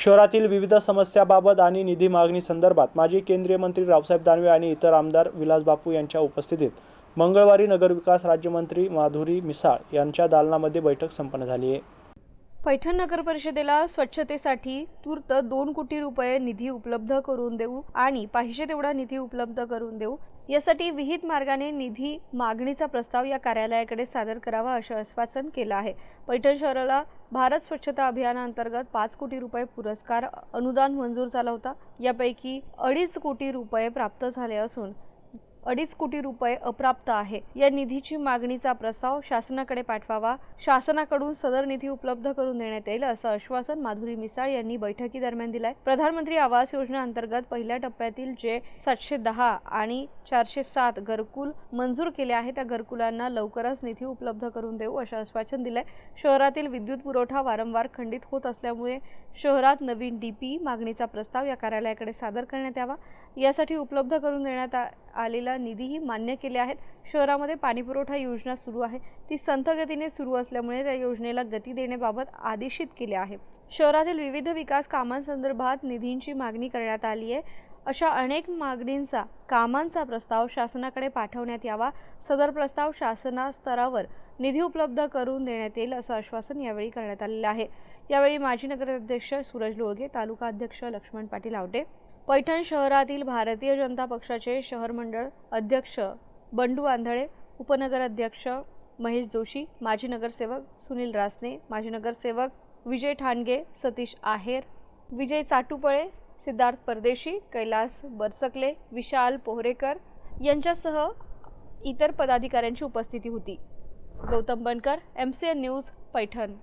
शहरातील विविध समस्याबाबत आणि निधी मागणी संदर्भात माजी केंद्रीय मंत्री रावसाहेब दानवे आणि इतर आमदार विलास बापू यांच्या उपस्थितीत मंगळवारी नगरविकास राज्यमंत्री माधुरी मिसाळ यांच्या दालनामध्ये बैठक संपन्न झाली आहे. पैठण नगर परिषदेला स्वच्छतेसाठी तूर्त दोन कोटी रुपये निधी उपलब्ध करून देऊ आणि पाहिजे तेवढा निधी उपलब्ध करून देऊ. यासाठी विहित मार्गाने निधी मागणीचा प्रस्ताव या कार्यालयाकडे सादर करावा असं आश्वासन केलं आहे. पैठण शहराला भारत स्वच्छता अभियानाअंतर्गत पाच कोटी रुपये पुरस्कार अनुदान मंजूर झाला होता. यापैकी अडीच कोटी रुपये प्राप्त झाले असून अडीच कोटी रुपये अप्राप्त आहे. या निधीची मागणीचा प्रस्ताव शासनाकडे पाठवावा. शासनाकडून सदर निधी उपलब्ध करून देण्यात येईल असं आश्वासन माधुरी मिसाळ यांनी बैठकीदरम्यान दिलंय. प्रधानमंत्री आवास योजना अंतर्गत पहिल्या टप्प्यातील जे सातशे दहा आणि चारशे सात घरकुल मंजूर केले आहे त्या घरकुलांना लवकरच निधी उपलब्ध करून देऊ असं आश्वासन दिलंय. शहरातील विद्युत पुरवठा वारंवार खंडित होत असल्यामुळे शहरात नवीन डीपी मागणीचा प्रस्ताव या कार्यालयाकडे सादर करण्यात यावा. यासाठी उपलब्ध करून देण्यात आ- आलेला निधीही मान्य केले आहेत. शहरामध्ये पाणीपुरवठा योजना सुरू आहे. ती संथगतीने सुरू असल्यामुळे त्या योजनेला गती देण्याबाबत आदेशित केले आहे. शहरातील विविध विकास कामांसंदर्भात निधींची मागणी करण्यात आली आहे. अशा अनेक मागणींचा कामांचा प्रस्ताव शासनाकडे पाठवण्यात यावा. सदर प्रस्ताव शासना स्तरावर निधी उपलब्ध करून देण्यात येईल असं आश्वासन यावेळी करण्यात आलेलं आहे. यावेळी माजी नगराध्यक्ष सूरज लोळगे तालुका अध्यक्ष लक्ष्मण पाटील आवटे पैठण शहरातील भारतीय जनता पक्षाचे शहर मंडळ अध्यक्ष बंडू आंधळे उपनगर अध्यक्ष महेश जोशी माजी नगरसेवक सुनील रासने माजी नगरसेवक विजय ठाणगे सतीश आहेर विजय चाटुपळे सिद्धार्थ परदेशी कैलास बरसकले विशाल पोहरेकर यांच्यासह इतर पदाधिकाऱ्यांची उपस्थिती होती. Gautam Bankar M C N news Paithan.